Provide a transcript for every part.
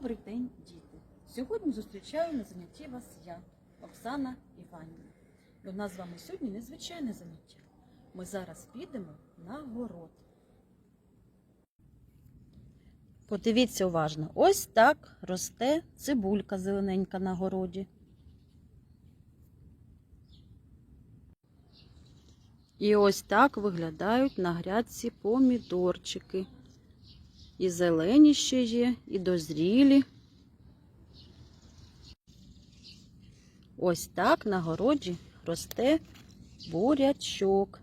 Добрий день, діти! Сьогодні зустрічаю на занятті вас я, Оксана Іванівна. І у нас з вами сьогодні незвичайне заняття. Ми зараз підемо на город. Подивіться уважно, ось так росте цибулька зелененька на городі. І ось так виглядають на грядці помідорчики. І зелені ще є, і дозрілі. Ось так на городі росте бурячок.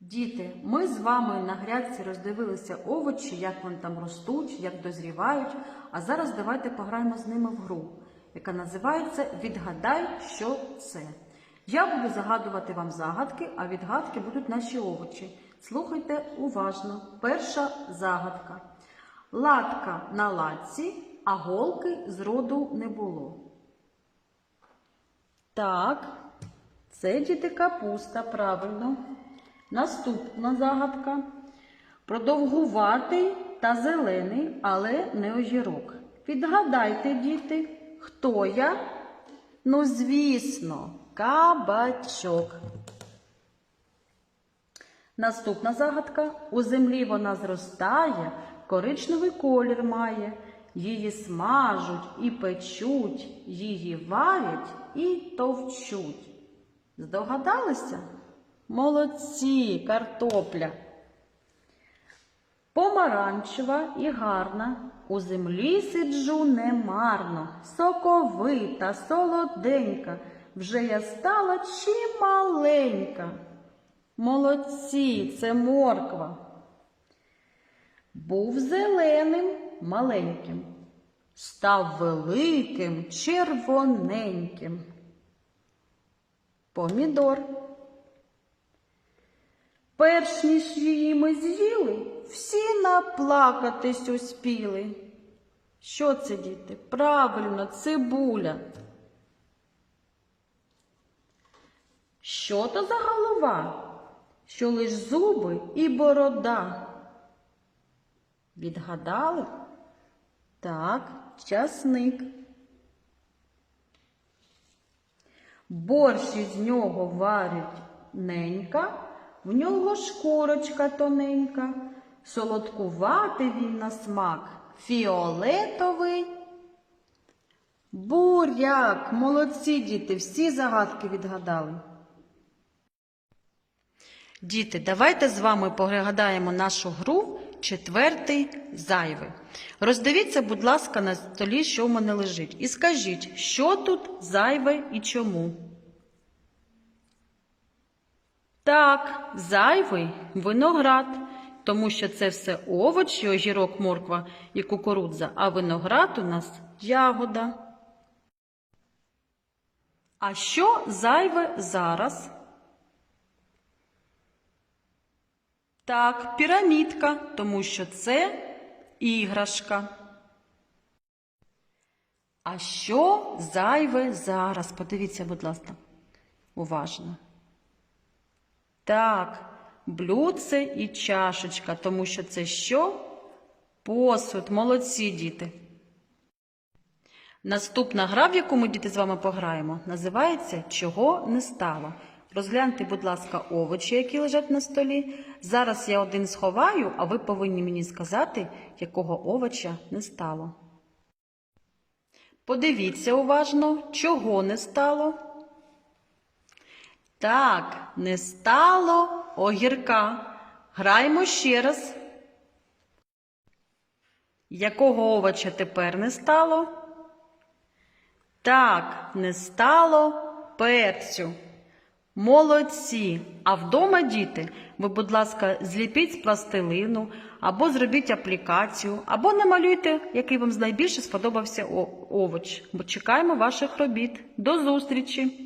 Діти, ми з вами на грядці роздивилися овочі, як вони там ростуть, як дозрівають. А зараз давайте пограємо з ними в гру, яка називається Відгадай, що це. Я буду загадувати вам загадки, а відгадки будуть наші овочі. Слухайте уважно. Перша загадка. Латка на латці, а голки зроду не було. Так, це діти капуста, правильно. Наступна загадка. Продовгуватий та зелений, але не огірок. Підгадайте, діти, хто я? Ну, звісно, кабачок. Наступна загадка. У землі вона зростає, коричневий колір має. Її смажуть і печуть, її варять і товчуть. Здогадалися? Молодці, картопля. Помаранчева і гарна, у землі сиджу немарно, соковита, солоденька, вже я стала чималенька. Молодці, це морква. Був зеленим маленьким, став великим, червоненьким. Помідор. Перш ніж її ми з'їли, всі наплакатись успіли. Що це, діти? Правильно, цибуля. Що то за голова? Що лиш зуби і борода? Відгадали? Так, часник. Борщ із нього варять ненька, в нього шкурочка тоненька, солодкуватий він на смак, фіолетовий. Буряк, молодці діти, всі загадки відгадали. Діти, давайте з вами погадаємо нашу гру четвертий зайвий. Роздивіться, будь ласка, на столі, що в мене лежить. І скажіть, що тут зайве і чому. Так, зайвий виноград, тому що це все овочі, огірок, морква і кукурудза, а виноград у нас ягода. А що зайве зараз? Так, пірамідка, тому що це іграшка. А що зайве зараз? Подивіться, будь ласка, уважно. Так, блюдце і чашечка, тому що це що? Посуд, молодці діти. Наступна гра, в яку ми діти з вами пограємо, називається Чого не стало. Розгляньте, будь ласка, овочі, які лежать на столі. Зараз я один сховаю, а ви повинні мені сказати, якого овоча не стало. Подивіться уважно, чого не стало. Так, не стало огірка. Граємо ще раз. Якого овоча тепер не стало? Так, не стало перцю. Молодці! А вдома, діти, ви, будь ласка, зліпіть з пластилину, або зробіть аплікацію, або намалюйте, який вам найбільше сподобався овоч. Бо чекаємо ваших робіт. До зустрічі!